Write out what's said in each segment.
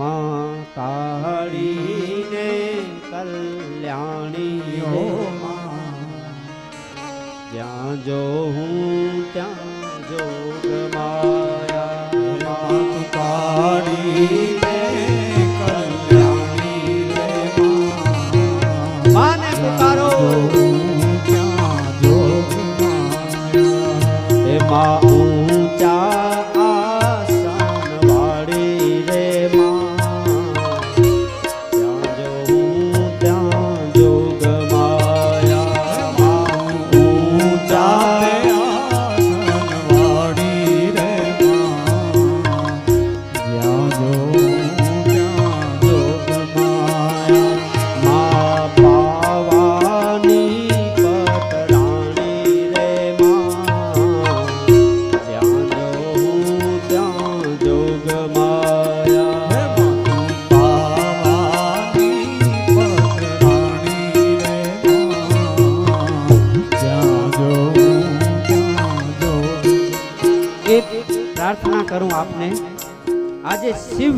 માં કાળીને કલ્યાણી હો માં. જ્યાં જો હું ત્યાં જોગ માયા માત કાળી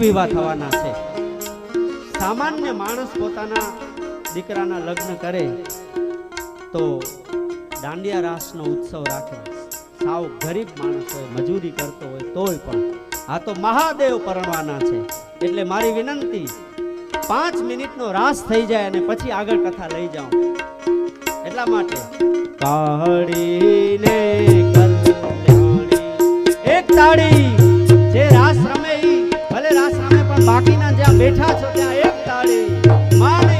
વિવાહ થવાના છે. સામાન્ય માણસ પોતાના દીકરાના લગ્ન કરે તો દાંડિયા રાસનો ઉત્સવ રાખે. સાવ ગરીબ માણસ હોય મજૂરી કરતો હોય તોય પણ. આ તો મહાદેવ પરણવાના છે. એટલે મારી વિનંતી, પાંચ મિનિટનો રાસ થઈ જાય અને પછી આગળ કથા લઈ જાઉં એટલા માટે એક તાળી જે રાસ રમે બાકીના જ્યાં બેઠા છો ત્યાં એક તાળી. માને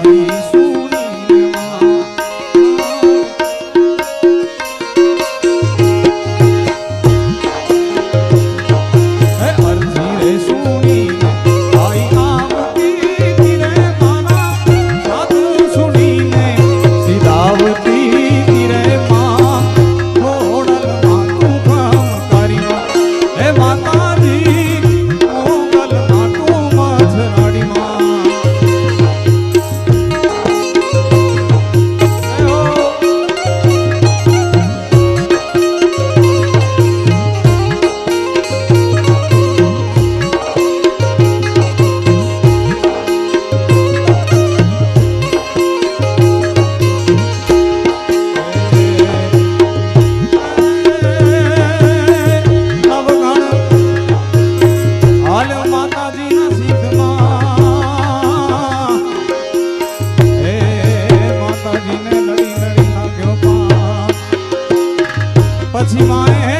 दी પછી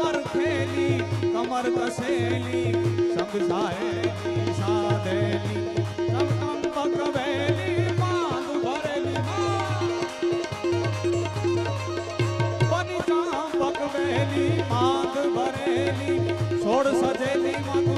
પર ખેલી કમર કસેલી સમજાયેલી સાધેલી સમકમ પકવેલી માંગ ભરેલી બની ચાંપક વેલી માંગ ભરેલી છોડ સજેલી માથું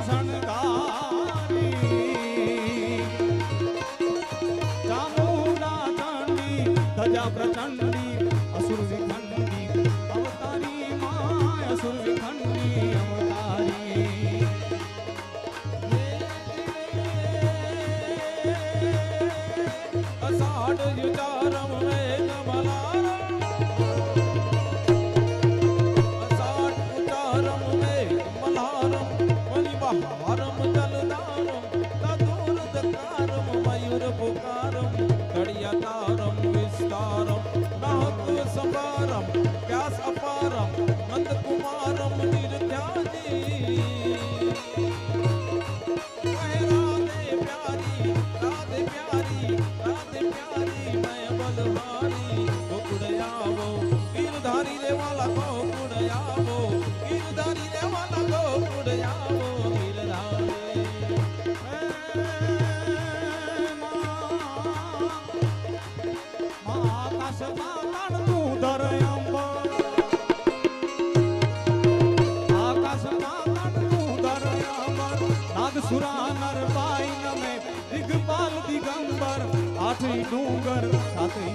દિગપાલ દિગંબર આઠી ડુંગર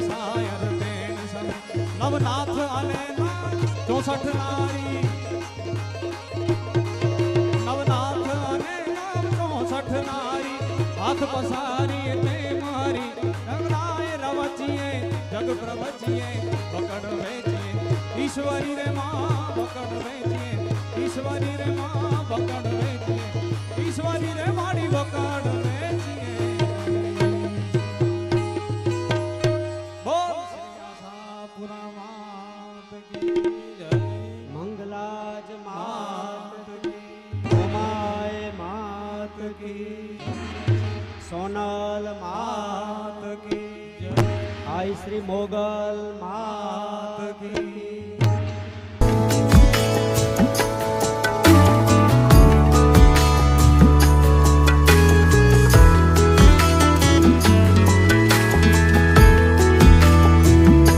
સાયર તેણ સમ નવનાથ અને ચોસઠ નારી. નવનાથ અને ચોસઠ નારી. હાથ પસારી તે મારી. નવરાય રવચીએ, જગ પ્રવચીએ પકડ વેચીએ. ઈશ્વરી રે માં પકડ વેચીએ. ઈશ્વરી રે માં પકડ વેચીએ. ઈશ્વરી રે માડી પકડ વેચીએ.